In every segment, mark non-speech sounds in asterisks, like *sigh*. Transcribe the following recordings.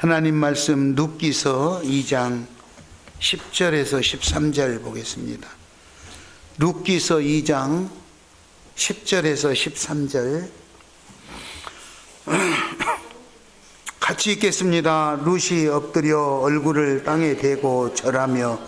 하나님 말씀 룻기서 2장 10절에서 13절 보겠습니다. 룻기서 2장 10절에서 13절 같이 읽겠습니다. 룻이 엎드려 얼굴을 땅에 대고 절하며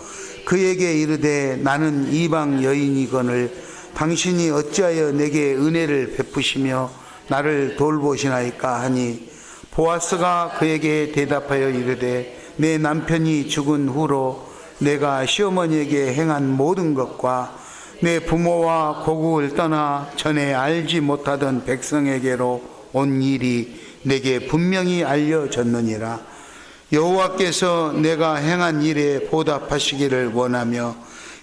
그에게 이르되 나는 이방 여인이거늘 당신이 어찌하여 내게 은혜를 베푸시며 나를 돌보시나이까 하니 보아스가 그에게 대답하여 이르되 내 남편이 죽은 후로 내가 시어머니에게 행한 모든 것과 내 부모와 고국을 떠나 전에 알지 못하던 백성에게로 온 일이 내게 분명히 알려졌느니라. 여호와께서 내가 행한 일에 보답하시기를 원하며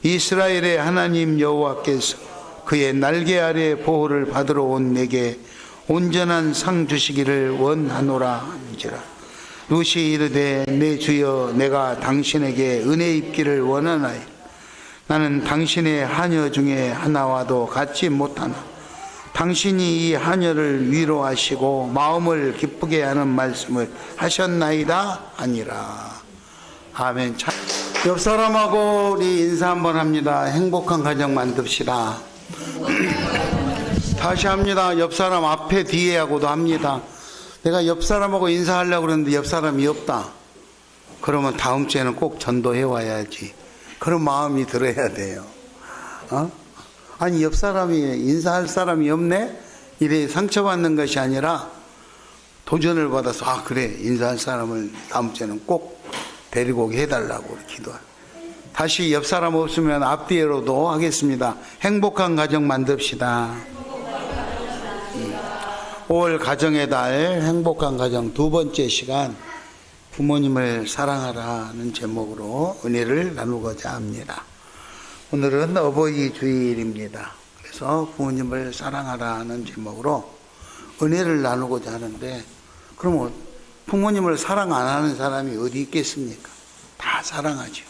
이스라엘의 하나님 여호와께서 그의 날개 아래 보호를 받으러 온 내게 온전한 상 주시기를 원하노라 한지라. 루시 이르되 내 주여 내가 당신에게 은혜 입기를 원하나이 나는 당신의 하녀 중에 하나와도 같지 못하나. 당신이 이 하녀를 위로하시고 마음을 기쁘게 하는 말씀을 하셨나이다 아니라. 아멘. 참. 옆 사람하고 우리 인사 한번 합니다. 행복한 가정 만듭시다 다시 합니다. 옆 사람 앞에 뒤에 하고도 합니다. 내가 옆 사람하고 인사하려고 그러는데 옆 사람이 없다. 그러면 다음 주에는 꼭 전도해 와야지. 그런 마음이 들어야 돼요. 어? 아니 옆 사람이 인사할 사람이 없네? 이래 상처받는 것이 아니라 도전을 받아서 아 그래 인사할 사람을 다음 주에는 꼭 데리고 오게 해달라고 기도해 다시 옆 사람 없으면 앞뒤로도 하겠습니다. 행복한 가정 만듭시다 5월 가정의 달 행복한 가정 두 번째 시간 부모님을 사랑하라는 제목으로 은혜를 나누고자 합니다. 오늘은 어버이 주일입니다. 그래서 부모님을 사랑하라는 제목으로 은혜를 나누고자 하는데 그러면 부모님을 사랑 안 하는 사람이 어디 있겠습니까? 다 사랑하죠.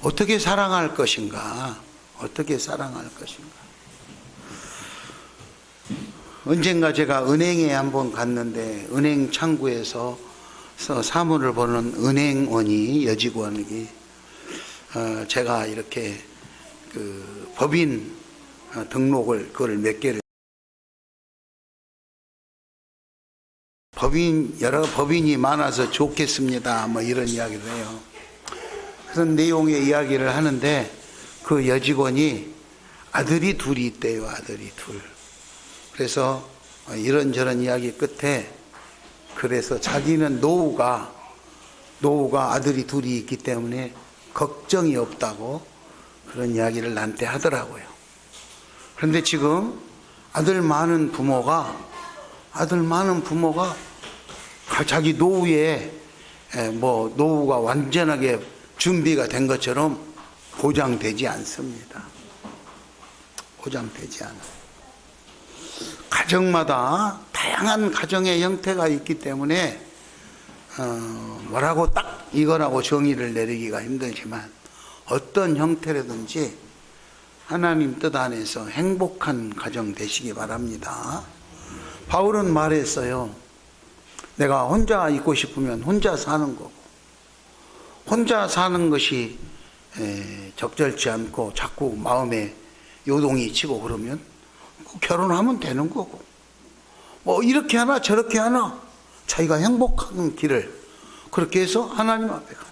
어떻게 사랑할 것인가? 어떻게 사랑할 것인가? 언젠가 제가 은행에 한번 갔는데 은행 창구에서 사물을 보는 은행원이 여직원이 어, 제가 이렇게 그 법인 어, 등록을 그걸 몇 개를 법인 여러 법인이 많아서 좋겠습니다. 뭐 이런 이야기를 해요. 그런 내용의 이야기를 하는데 그 여직원이 아들이 둘이 있대요. 아들이 둘. 그래서 이런저런 이야기 끝에 그래서 자기는 노후가 노후가 아들이 둘이 있기 때문에 걱정이 없다고 그런 이야기를 나한테 하더라고요. 그런데 지금 아들 많은 부모가 아들 많은 부모가 자기 노후에 뭐 노후가 완전하게 준비가 된 것처럼 보장되지 않습니다. 보장되지 않아요. 가정마다 다양한 가정의 형태가 있기 때문에 어, 뭐라고 딱 이거라고 정의를 내리기가 힘들지만 어떤 형태라든지 하나님 뜻 안에서 행복한 가정 되시기 바랍니다. 바울은 말했어요. 내가 혼자 있고 싶으면 혼자 사는 거고 혼자 사는 것이 적절치 않고 자꾸 마음에 요동이 치고 그러면 결혼하면 되는 거고 뭐 이렇게 하나 저렇게 하나 자기가 행복한 길을 그렇게 해서 하나님 앞에 가.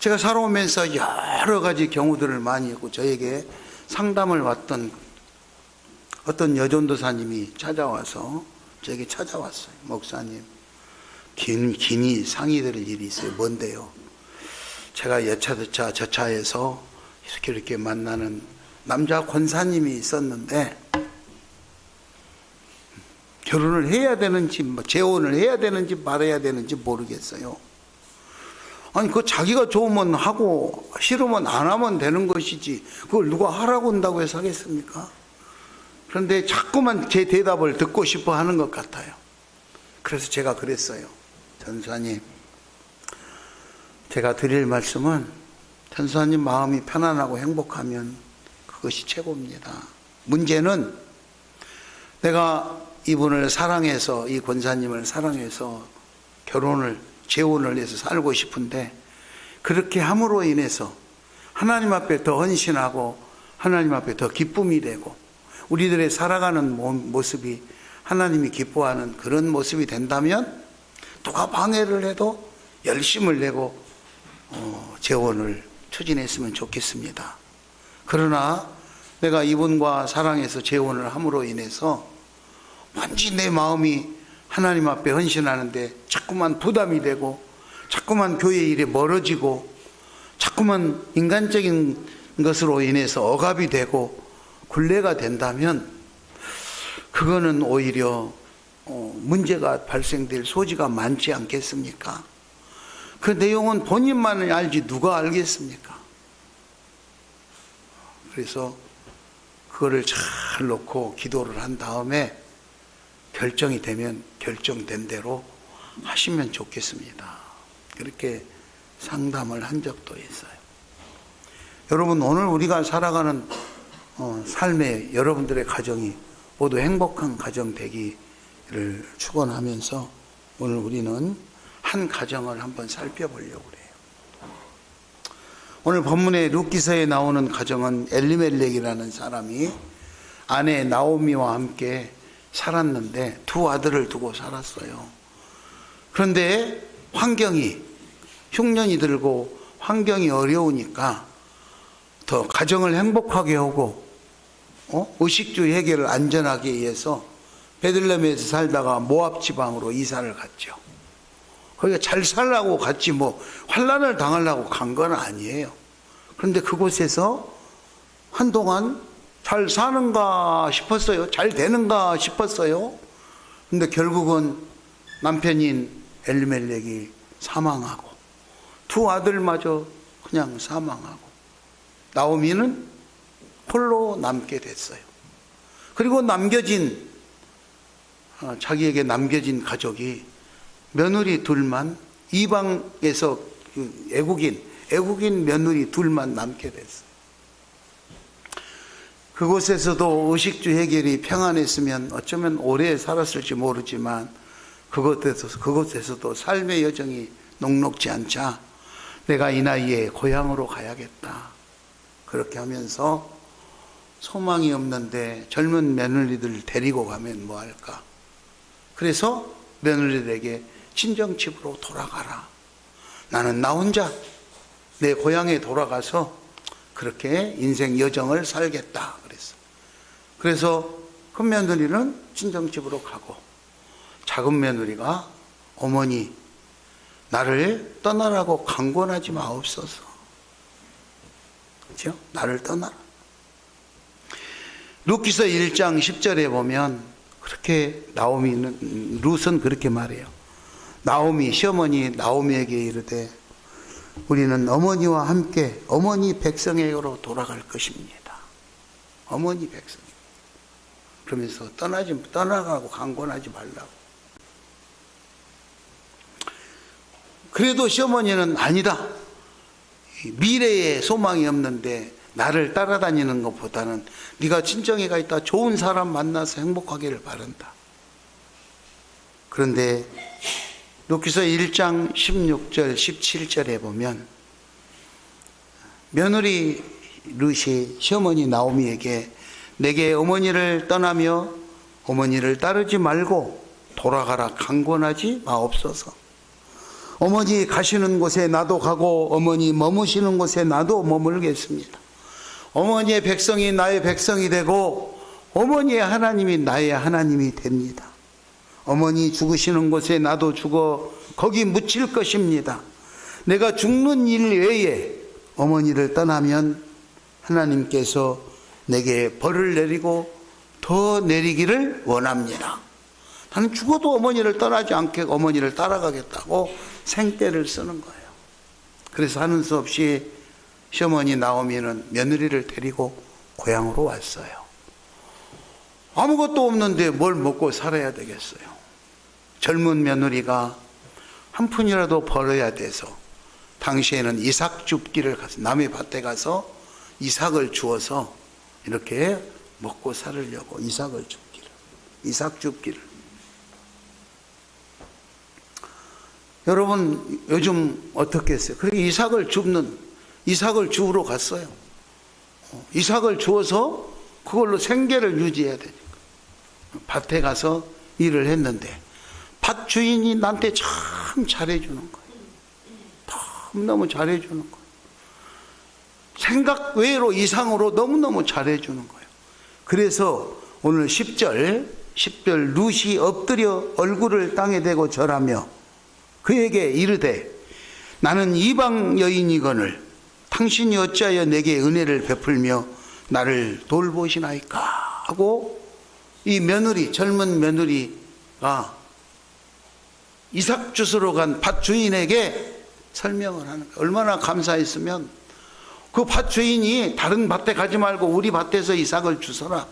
제가 살아오면서 여러 가지 경우들을 많이 했고 저에게 상담을 왔던 어떤 여전도사님이 찾아와서 저에게 찾아왔어요. 목사님, 긴, 긴이 상의 드릴 일이 있어요. 뭔데요? 제가 여차저차 저차에서 이렇게 이렇게 만나는 남자 권사님이 있었는데 결혼을 해야 되는지 뭐 재혼을 해야 되는지 말아야 되는지 모르겠어요. 아니 그 자기가 좋으면 하고 싫으면 안 하면 되는 것이지 그걸 누가 하라고 한다고 해서 하겠습니까? 그런데 자꾸만 제 대답을 듣고 싶어 하는 것 같아요. 그래서 제가 그랬어요. 전사님, 제가 드릴 말씀은 전사님 마음이 편안하고 행복하면 그것이 최고입니다. 문제는 내가 이분을 사랑해서 이 권사님을 사랑해서 결혼을 재혼을 해서 살고 싶은데 그렇게 함으로 인해서 하나님 앞에 더 헌신하고 하나님 앞에 더 기쁨이 되고 우리들의 살아가는 모- 모습이 하나님이 기뻐하는 그런 모습이 된다면 누가 방해를 해도 열심을 내고 어, 재혼을 추진했으면 좋겠습니다. 그러나 내가 이분과 사랑해서 재혼을 함으로 인해서 완전히 내 마음이 하나님 앞에 헌신하는데 자꾸만 부담이 되고 자꾸만 교회 일에 멀어지고 자꾸만 인간적인 것으로 인해서 억압이 되고 굴레가 된다면 그거는 오히려 어, 문제가 발생될 소지가 많지 않겠습니까? 그 내용은 본인만 알지 누가 알겠습니까? 그래서 그거를 잘 놓고 기도를 한 다음에 결정이 되면 결정된 대로 하시면 좋겠습니다. 그렇게 상담을 한 적도 있어요. 여러분 오늘 우리가 살아가는 어, 삶의 여러분들의 가정이 모두 행복한 가정 되기를 축원하면서 오늘 우리는 한 가정을 한번 살펴보려고 그래요. 오늘 본문의 룻기서에 나오는 가정은 엘리멜렉이라는 사람이 아내 나오미와 함께 살았는데 두 아들을 두고 살았어요. 그런데 환경이 흉년이 들고 환경이 어려우니까 더 가정을 행복하게 하고 어? 의식주 해결을 안전하게 위해서 베들레헴에서 살다가 모압 지방으로 이사를 갔죠. 거기가 잘 살라고 갔지 뭐 환란을 당하려고 간 건 아니에요. 그런데 그곳에서 한동안 잘 사는가 싶었어요. 잘 되는가 싶었어요. 근데 결국은 남편인 엘리멜렉이 사망하고 두 아들마저 그냥 사망하고 나오미는 홀로 남게 됐어요. 그리고 남겨진 어, 자기에게 남겨진 가족이 며느리 둘만 이방에서 그 애국인 애국인 며느리 둘만 남게 됐어요. 그곳에서도 의식주 해결이 평안했으면 어쩌면 오래 살았을지 모르지만 그곳에서 그곳에서도 삶의 여정이 녹록지 않자 내가 이 나이에 고향으로 가야겠다. 그렇게 하면서 소망이 없는데 젊은 며느리들 데리고 가면 뭐 할까? 그래서 며느리들에게 친정 집으로 돌아가라. 나는 나 혼자 내 고향에 돌아가서 그렇게 인생 여정을 살겠다. 그랬어. 그래서 큰 며느리는 친정 집으로 가고 작은 며느리가 어머니 나를 떠나라고 강권하지 마옵소서. 그렇죠? 나를 떠나라. 루키서 1장 10절에 보면 그렇게 나오미는 룻은 그렇게 말해요. 나오미 시어머니 나오미에게 이르되 우리는 어머니와 함께 어머니 백성에게로 돌아갈 것입니다. 어머니 백성. 그러면서 떠나지 떠나가고 강권하지 말라고. 그래도 시어머니는 아니다. 미래에 소망이 없는데 나를 따라다니는 것보다는 네가 친정에가 있다 좋은 사람 만나서 행복하기를 바란다. 그런데 루키서 1장 16절 17절에 보면 며느리 룻이 시어머니 나오미에게 내게 어머니를 떠나며 어머니를 따르지 말고 돌아가라 강권하지 마옵소서. 어머니 가시는 곳에 나도 가고 어머니 머무시는 곳에 나도 머물겠습니다. 어머니의 백성이 나의 백성이 되고 어머니의 하나님이 나의 하나님이 됩니다. 어머니 죽으시는 곳에 나도 죽어 거기 묻힐 것입니다. 내가 죽는 일 외에 어머니를 떠나면 하나님께서 내게 벌을 내리고 더 내리기를 원합니다. 나는 죽어도 어머니를 떠나지 않게 어머니를 따라가겠다고 생떼를 쓰는 거예요. 그래서 하는 수 없이 시어머니 나오미는 며느리를 데리고 고향으로 왔어요. 아무것도 없는데 뭘 먹고 살아야 되겠어요. 젊은 며느리가 한 푼이라도 벌어야 돼서 당시에는 이삭 줍기를 가서 남의 밭에 가서 이삭을 주어서 이렇게 먹고 살으려고 이삭을 줍기를 이삭 줍기를 여러분 요즘 어떻겠어요? 그렇게 이삭을 줍는 이삭을 주우러 갔어요. 어, 이삭을 주어서 그걸로 생계를 유지해야 되니까 밭에 가서 일을 했는데 밭 주인이 나한테 참 잘해주는 거예요. 너무 잘해주는 거예요. 생각 외로 이상으로 너무너무 잘해주는 거예요. 그래서 오늘 10절, 10절 루시 엎드려 얼굴을 땅에 대고 절하며 그에게 이르되 나는 이방 여인이거늘 당신이 어찌하여 내게 은혜를 베풀며 나를 돌보시나이까 하고 이 며느리 젊은 며느리가 이삭 주스러 간밭 주인에게 설명을 하는 거예요. 얼마나 감사했으면 그 밭 주인이 다른 밭에 가지 말고 우리 밭에서 이삭을 주서라.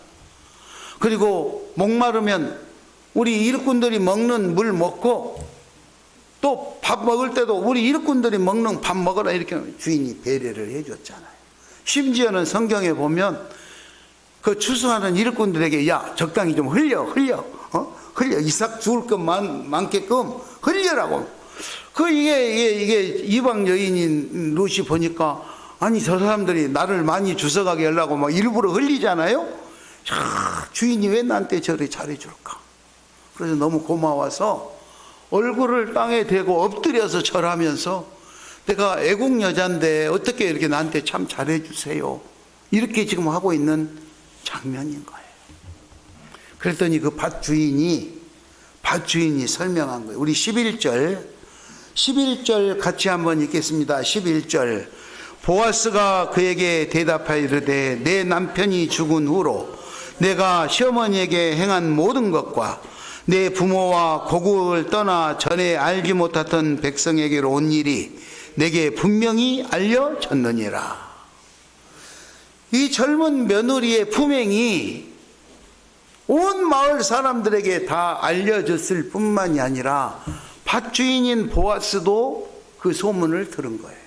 그리고 목마르면 우리 일꾼들이 먹는 물 먹고 또 밥 먹을 때도 우리 일꾼들이 먹는 밥 먹어라 이렇게 주인이 배려를 해줬잖아요. 심지어는 성경에 보면 그 추수하는 일꾼들에게 야 적당히 좀 흘려 흘려 어 흘려 이삭 죽을 것만 많게끔 흘려라고 그 이게 이게 이게 이방 여인인 루시 보니까 아니 저 사람들이 나를 많이 주워가게 하려고 막 일부러 흘리잖아요. 야, 주인이 왜 나한테 저리 잘해줄까? 그래서 너무 고마워서 얼굴을 땅에 대고 엎드려서 절하면서 내가 애국 여잔데 어떻게 이렇게 나한테 참 잘해주세요. 이렇게 지금 하고 있는 장면인 거예요. 그랬더니 그 밭 주인이 밭 주인이 설명한 거예요. 우리 11절 11절 같이 한번 읽겠습니다. 11절 보아스가 그에게 대답하여 이르되 내 남편이 죽은 후로 내가 시어머니에게 행한 모든 것과 내 부모와 고국을 떠나 전에 알지 못했던 백성에게로 온 일이 내게 분명히 알려졌느니라. 이 젊은 며느리의 품행이 온 마을 사람들에게 다 알려졌을 뿐만이 아니라 밭주인인 보아스도 그 소문을 들은 거예요.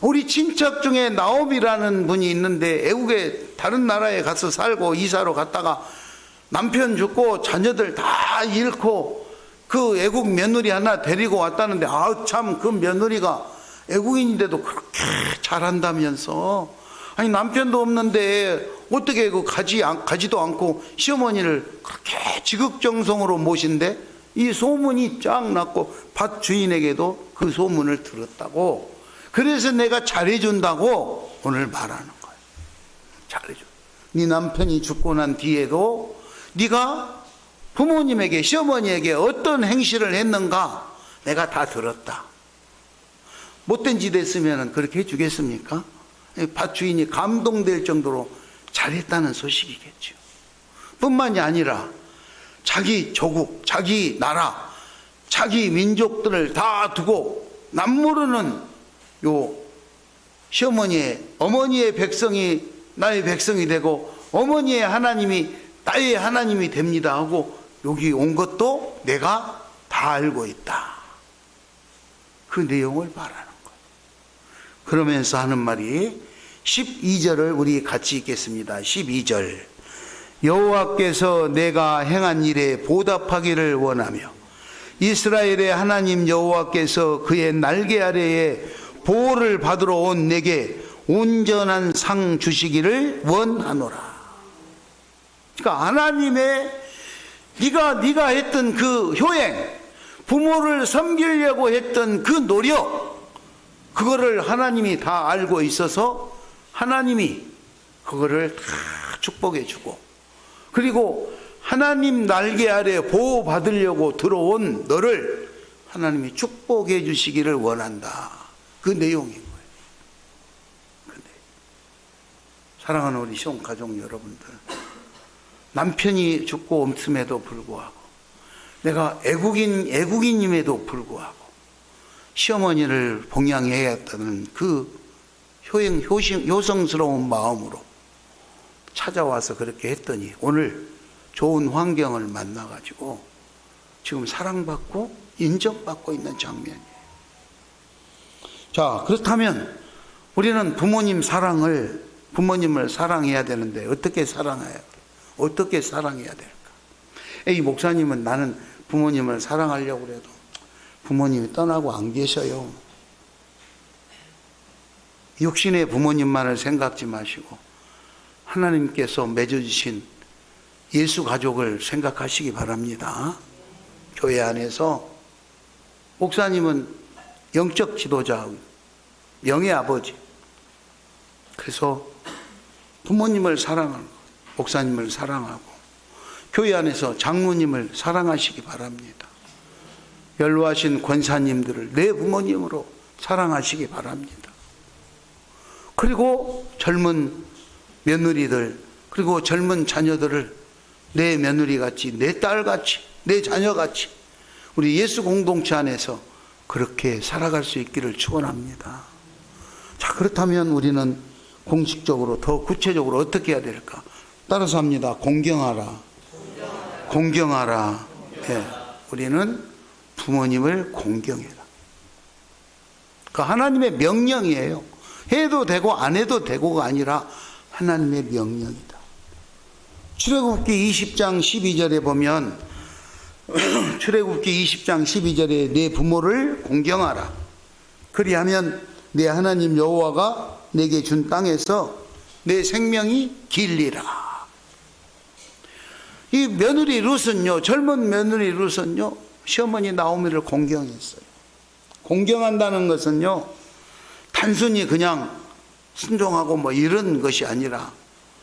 우리 친척 중에 나옵이라는 분이 있는데 애국에 다른 나라에 가서 살고 이사로 갔다가 남편 죽고 자녀들 다 잃고 그 애국 며느리 하나 데리고 왔다는데 아우 참그 며느리가 애국인인데도 그렇게 잘한다면서 아니 남편도 없는데 어떻게 그 가지 않- 가지도 않고 시어머니를 그렇게 지극정성으로 모신데 이 소문이 쫙 났고 밭 주인에게도 그 소문을 들었다고 그래서 내가 잘해준다고 오늘 말하는 거예요. 잘해줘. 네 남편이 죽고 난 뒤에도 네가 부모님에게 시어머니에게 어떤 행실을 했는가 내가 다 들었다. 못된 짓 했으면 그렇게 해주겠습니까? 밭 주인이 감동될 정도로 잘했다는 소식이겠죠. 뿐만이 아니라 자기 조국, 자기 나라, 자기 민족들을 다 두고 남모르는 요 시어머니의 어머니의 백성이 나의 백성이 되고 어머니의 하나님이 나의 하나님이 됩니다 하고 여기 온 것도 내가 다 알고 있다. 그 내용을 말하는. 그러면서 하는 말이 12절을 우리 같이 읽겠습니다. 12절. 여호와께서 내가 행한 일에 보답하기를 원하며 이스라엘의 하나님 여호와께서 그의 날개 아래에 보호를 받으러 온 내게 온전한 상 주시기를 원하노라. 그러니까 하나님의 네가 네가 했던 그 효행, 부모를 섬기려고 했던 그 노력, 그거를 하나님이 다 알고 있어서 하나님이 그거를 다 축복해 주고 그리고 하나님 날개 아래 보호 받으려고 들어온 너를 하나님이 축복해 주시기를 원한다. 그 내용인 거예요. 근데 사랑하는 우리 시온 가족 여러분들, 남편이 죽고 없음에도 불구하고, 내가 애국인 애국인임에도 불구하고, 시어머니를 봉양해야겠다는 그 효행 효심 효성스러운 마음으로 찾아와서 그렇게 했더니 오늘 좋은 환경을 만나 가지고 지금 사랑받고 인정받고 있는 장면이에요. 자, 그렇다면 우리는 부모님 사랑을 부모님을 사랑해야 되는데 어떻게 사랑해야 돼? 어떻게 사랑해야 될까? 이 목사님은 나는 부모님을 사랑하려고 그래도 부모님이 떠나고 안 계셔요. 육신의 부모님만을 생각지 마시고 하나님께서 맺어주신 예수 가족을 생각하시기 바랍니다. 교회 안에서 목사님은 영적 지도자, 영의 아버지. 그래서 부모님을 사랑하고 목사님을 사랑하고 교회 안에서 장로님을 사랑하시기 바랍니다. 연로하신 권사님들을 내 부모님으로 사랑하시기 바랍니다. 그리고 젊은 며느리들 그리고 젊은 자녀들을 내 며느리 같이 내 딸 같이 내 자녀 같이 우리 예수 공동체 안에서 그렇게 살아갈 수 있기를 축원합니다. 자 그렇다면 우리는 공식적으로 더 구체적으로 어떻게 해야 될까? 따라서 합니다. 공경하라. 공경하라. 예, 우리는 부모님을 공경해라. 그 하나님의 명령이에요. 해도 되고 안 해도 되고가 아니라 하나님의 명령이다. 출애굽기 20장 12절에 보면 *clears throat* 출애굽기 20장 12절에 내 부모를 공경하라. 그리하면 내 하나님 여호와가 내게 준 땅에서 내 생명이 길리라. 이 며느리 룻은요, 젊은 며느리 룻은요, 시어머니 나오미를 공경했어요. 공경한다는 것은요, 단순히 그냥 순종하고 뭐 이런 것이 아니라,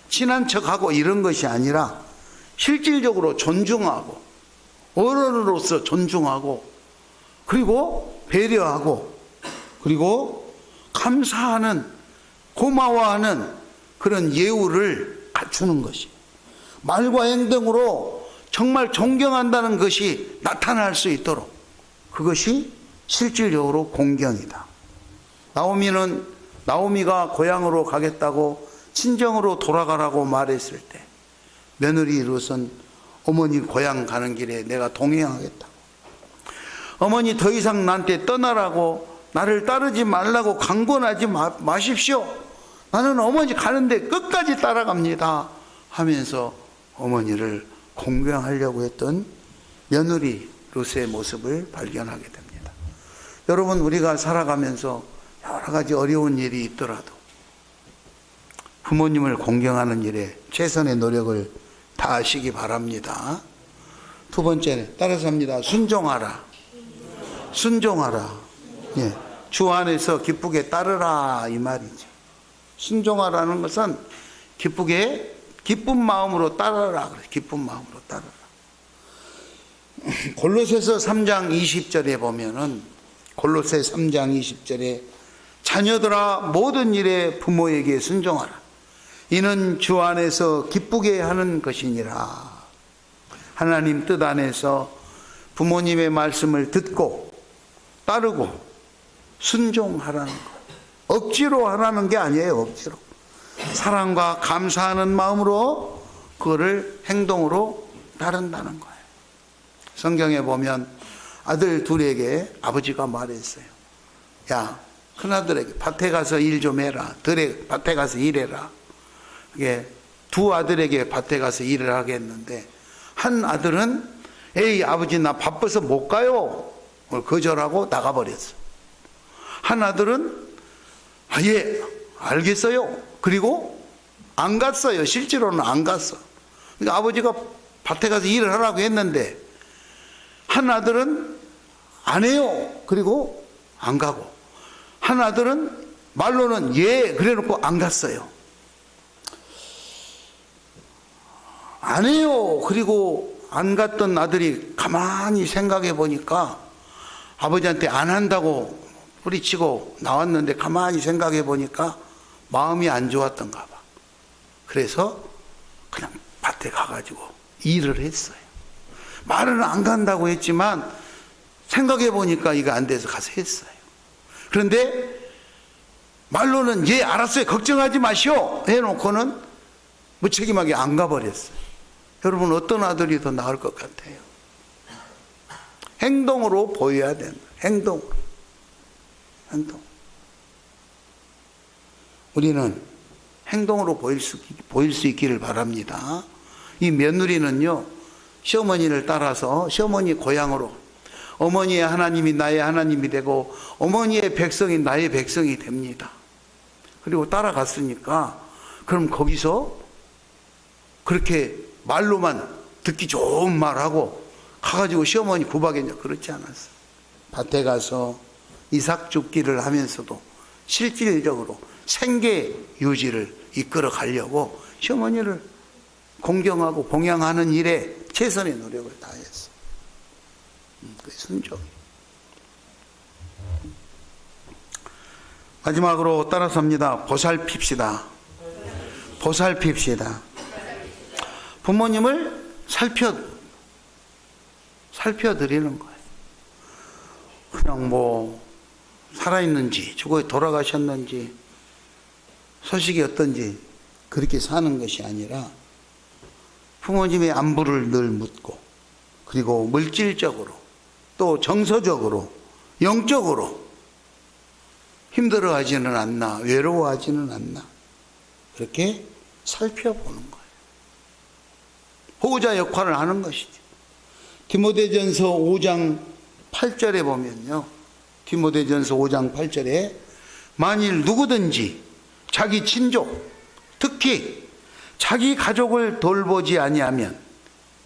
친한 척하고 이런 것이 아니라, 실질적으로 존중하고, 어른으로서 존중하고, 그리고 배려하고, 그리고 감사하는, 고마워하는 그런 예우를 갖추는 것이. 말과 행동으로 정말 존경한다는 것이 나타날 수 있도록 그것이 실질적으로 공경이다. 나오미는 나오미가 고향으로 가겠다고 친정으로 돌아가라고 말했을 때 며느리 롯은 어머니 고향 가는 길에 내가 동행하겠다. 어머니 더 이상 나한테 떠나라고 나를 따르지 말라고 강권하지 마, 마십시오. 나는 어머니 가는데 끝까지 따라갑니다. 하면서 어머니를 공경하려고 했던 며느리 롯의 모습을 발견하게 됩니다. 여러분 우리가 살아가면서 여러 가지 어려운 일이 있더라도 부모님을 공경하는 일에 최선의 노력을 다하시기 바랍니다. 두 번째 따라서 합니다. 순종하라. 순종하라. 예. 주 안에서 기쁘게 따르라 이 말이죠. 순종하라는 것은 기쁘게 기쁜 마음으로 따르라. 기쁜 마음으로 따르라. *laughs* 골로새서 3장 20절에 보면은 골로새 3장 20절에 자녀들아 모든 일에 부모에게 순종하라. 이는 주 안에서 기쁘게 하는 것이니라. 하나님 뜻 안에서 부모님의 말씀을 듣고 따르고 순종하라는 것. 억지로 하라는 게 아니에요, 억지로. 사랑과 감사하는 마음으로 그거를 행동으로 따른다는 거예요. 성경에 보면 아들 둘에게 아버지가 말했어요. 야, 큰아들에게 밭에 가서 일 좀 해라. 들에 밭에 가서 일해라. 이게 두 아들에게 밭에 가서 일을 하겠는데 한 아들은 에이 아버지 나 바빠서 못 가요. 거절하고 나가버렸어. 한 아들은 아, 예 알겠어요. 그리고 안 갔어요. 실제로는 안 갔어. 그러니까 아버지가 밭에 가서 일을 하라고 했는데 한 아들은 안 해요. 그리고 안 가고 한 아들은 말로는 예 그래놓고 안 갔어요. 안 해요. 그리고 안 갔던 아들이 가만히 생각해 보니까 아버지한테 안 한다고 뿌리치고 나왔는데 가만히 생각해 보니까 마음이 안 좋았던가 봐. 그래서 그냥 밭에 가가지고 일을 했어요. 말은 안 간다고 했지만 생각해 보니까 이거 안 돼서 가서 했어요. 그런데 말로는 예 알았어요 걱정하지 마시오 해놓고는 무책임하게 안 가버렸어요. 여러분 어떤 아들이 더 나을 것 같아요? 행동으로 보여야 된다. 행동. 행동. 우리는 행동으로 보일 수, 보일 수 있기를 바랍니다. 이 며느리는요, 시어머니를 따라서 시어머니 고향으로 어머니의 하나님이 나의 하나님이 되고 어머니의 백성이 나의 백성이 됩니다. 그리고 따라갔으니까 그럼 거기서 그렇게 말로만 듣기 좋은 말하고 가가지고 시어머니 구박했냐 그렇지 않았어. 밭에 가서 이삭 줍기를 하면서도 실질적으로 생계 유지를 이끌어 가려고 시어머니를 공경하고 봉양하는 일에 최선의 노력을 다했어. 음, 그 순종. 마지막으로 따라서 합니다. 보살핍시다. 보살핍시다. 부모님을 살펴 살펴드리는 거예요. 그냥 뭐 살아있는지 죽어 돌아가셨는지 소식이 어떤지 그렇게 사는 것이 아니라 부모님의 안부를 늘 묻고 그리고 물질적으로 또 정서적으로 영적으로 힘들어 하지는 않나 외로워 하지는 않나 그렇게 살펴보는 거예요. 보호자 역할을 하는 것이죠. 디모데전서 5장 8절에 보면요. 디모데전서 5장 8절에 만일 누구든지 자기 친족 특히 자기 가족을 돌보지 아니하면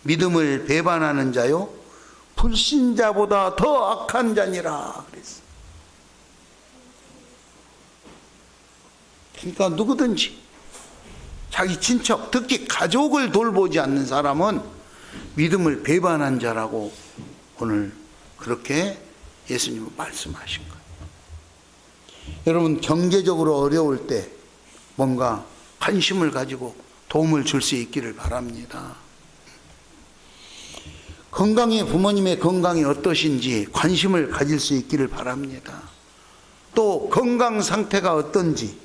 믿음을 배반하는 자요 불신자보다 더 악한 자니라 그랬어. 그러니까 누구든지 자기 친척, 특히 가족을 돌보지 않는 사람은 믿음을 배반한 자라고 오늘 그렇게 예수님은 말씀하신 거예요. 여러분, 경제적으로 어려울 때 뭔가 관심을 가지고 도움을 줄 수 있기를 바랍니다. 건강에 부모님의 건강이 어떠신지 관심을 가질 수 있기를 바랍니다. 또 건강 상태가 어떤지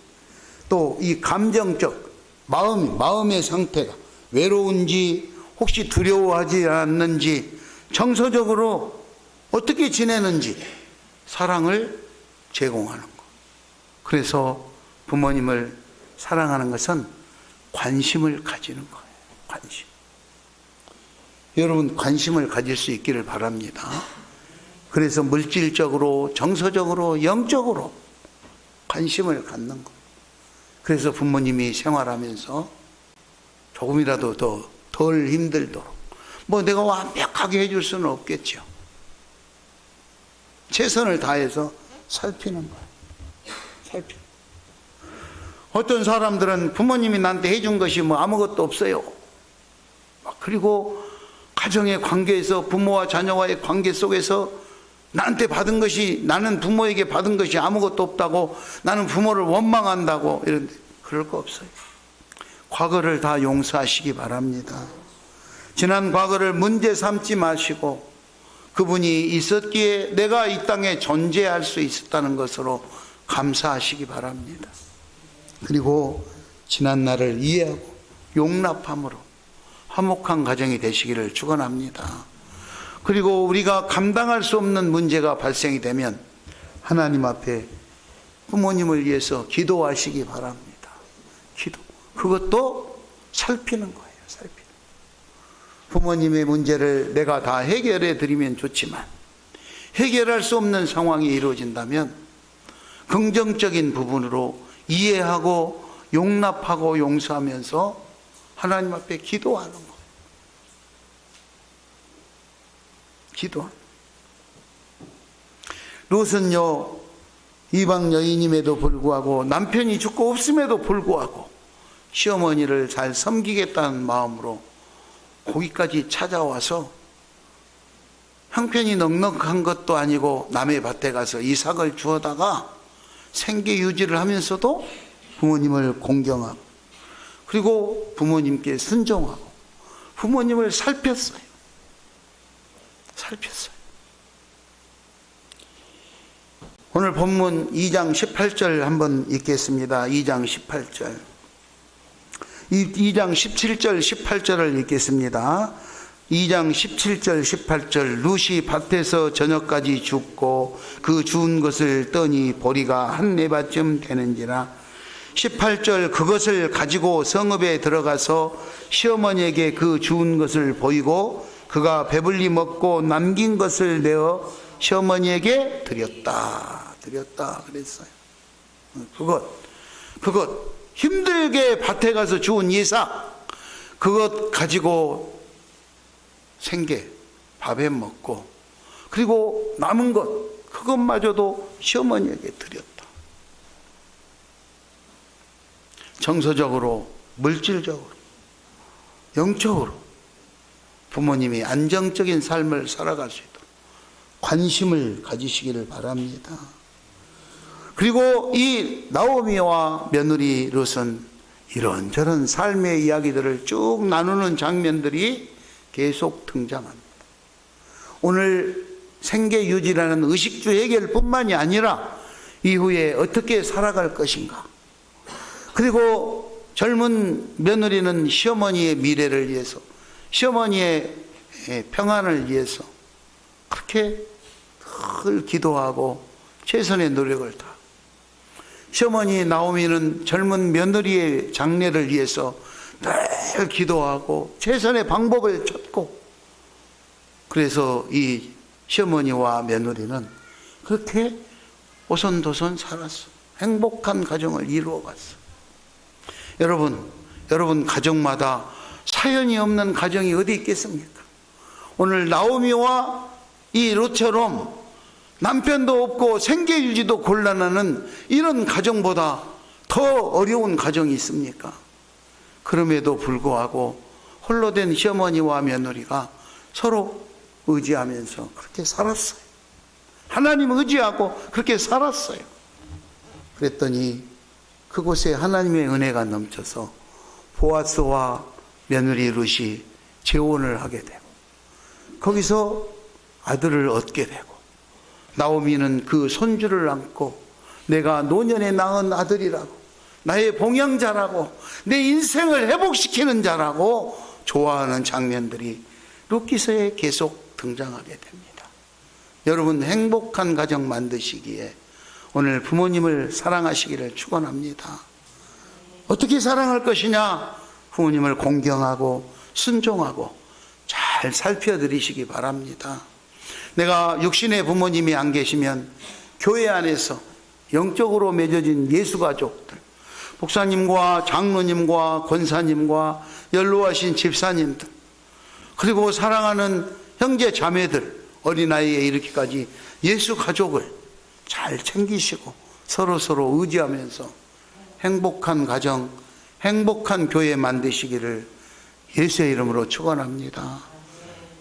또 이 감정적 마음 마음의 상태가 외로운지 혹시 두려워하지 않는지 정서적으로 어떻게 지내는지 사랑을 제공하는 것. 그래서 부모님을 사랑하는 것은 관심을 가지는 거예요. 관심. 여러분 관심을 가질 수 있기를 바랍니다. 그래서 물질적으로, 정서적으로, 영적으로 관심을 갖는 것. 그래서 부모님이 생활하면서 조금이라도 더 덜 힘들도록. 뭐 내가 완벽하게 해줄 수는 없겠죠. 최선을 다해서 살피는 거예요. 살피. 어떤 사람들은 부모님이 나한테 해준 것이 뭐 아무것도 없어요. 그리고 가정의 관계에서 부모와 자녀와의 관계 속에서 나한테 받은 것이 나는 부모에게 받은 것이 아무것도 없다고 나는 부모를 원망한다고 이런 그럴 거 없어요. 과거를 다 용서하시기 바랍니다. 지난 과거를 문제 삼지 마시고 그분이 있었기에 내가 이 땅에 존재할 수 있었다는 것으로 감사하시기 바랍니다. 그리고 지난 날을 이해하고 용납함으로 화목한 가정이 되시기를 축원합니다. 그리고 우리가 감당할 수 없는 문제가 발생이 되면 하나님 앞에 부모님을 위해서 기도하시기 바랍니다. 기도. 그것도 살피는 거예요. 살피는. 부모님의 문제를 내가 다 해결해 드리면 좋지만 해결할 수 없는 상황이 이루어진다면 긍정적인 부분으로 이해하고 용납하고 용서하면서 하나님 앞에 기도하는 거예요. 기도. 롯은요 이방 여인임에도 불구하고 남편이 죽고 없음에도 불구하고 시어머니를 잘 섬기겠다는 마음으로 거기까지 찾아와서 형편이 넉넉한 것도 아니고 남의 밭에 가서 이삭을 주어다가 생계 유지를 하면서도 부모님을 공경하고 그리고 부모님께 순종하고 부모님을 살폈어요. 살폈어요. 오늘 본문 2장 18절 한번 읽겠습니다. 2장 18절. 2장 17절 18절을 읽겠습니다. 2장 17절 18절 루시 밭에서 저녁까지 죽고 그 주운 것을 떠니 보리가 한 네바쯤 되는지라 18절 그것을 가지고 성읍에 들어가서 시어머니에게 그 주운 것을 보이고 그가 배불리 먹고 남긴 것을 내어 시어머니에게 드렸다. 드렸다. 그랬어요. 그것, 그것, 힘들게 밭에 가서 주운 예사, 그것 가지고 생계, 밥에 먹고, 그리고 남은 것, 그것마저도 시어머니에게 드렸다. 정서적으로, 물질적으로, 영적으로 부모님이 안정적인 삶을 살아갈 수 있도록 관심을 가지시기를 바랍니다. 그리고 이 나오미와 며느리 롯은 이런저런 삶의 이야기들을 쭉 나누는 장면들이 계속 등장합니다. 오늘 생계 유지라는 의식주 해결뿐만이 아니라 이후에 어떻게 살아갈 것인가. 그리고 젊은 며느리는 시어머니의 미래를 위해서, 시어머니의 평안을 위해서 그렇게 늘 기도하고 최선의 노력을 다. 시어머니 나오미는 젊은 며느리의 장래를 위해서 늘 기도하고 최선의 방법을 찾고 그래서 이 시어머니와 며느리는 그렇게 오손도손 살았어. 행복한 가정을 이루어갔어. 여러분, 여러분 가정마다 사연이 없는 가정이 어디 있겠습니까? 오늘 나오미와 이 롯처럼 남편도 없고 생계 유지도 곤란하는 이런 가정보다 더 어려운 가정이 있습니까? 그럼에도 불구하고 홀로 된 시어머니와 며느리가 서로 의지하면서 그렇게 살았어요. 하나님 의지하고 그렇게 살았어요. 그랬더니 그곳에 하나님의 은혜가 넘쳐서 보아스와 며느리 룻이 재혼을 하게 되고 거기서 아들을 얻게 되고 나오미는 그 손주를 안고 내가 노년에 낳은 아들이라고 나의 봉양자라고 내 인생을 회복시키는 자라고 좋아하는 장면들이 룻기서에 계속 등장하게 됩니다. 여러분 행복한 가정 만드시기에 오늘 부모님을 사랑하시기를 축원합니다. 어떻게 사랑할 것이냐? 부모님을 공경하고 순종하고 잘 살펴드리시기 바랍니다. 내가 육신의 부모님이 안 계시면 교회 안에서 영적으로 맺어진 예수 가족들, 목사님과 장로님과 권사님과 연로하신 집사님들, 그리고 사랑하는 형제 자매들, 어린아이에 이르기까지 예수 가족을 잘 챙기시고 서로 서로 의지하면서 행복한 가정, 행복한 교회 만드시기를 예수의 이름으로 축원합니다.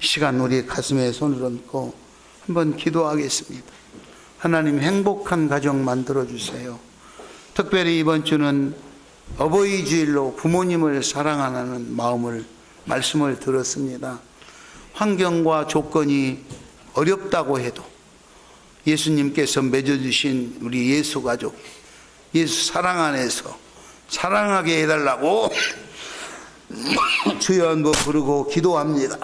이 시간 우리 가슴에 손을 얹고 한번 기도하겠습니다. 하나님 행복한 가정 만들어 주세요. 특별히 이번 주는 어버이 주일로 부모님을 사랑하는 마음을 말씀을 들었습니다. 환경과 조건이 어렵다고 해도 예수님께서 맺어주신 우리 예수 가족, 예수 사랑 안에서 사랑하게 해달라고 *laughs* 주여 한번 부르고 기도합니다.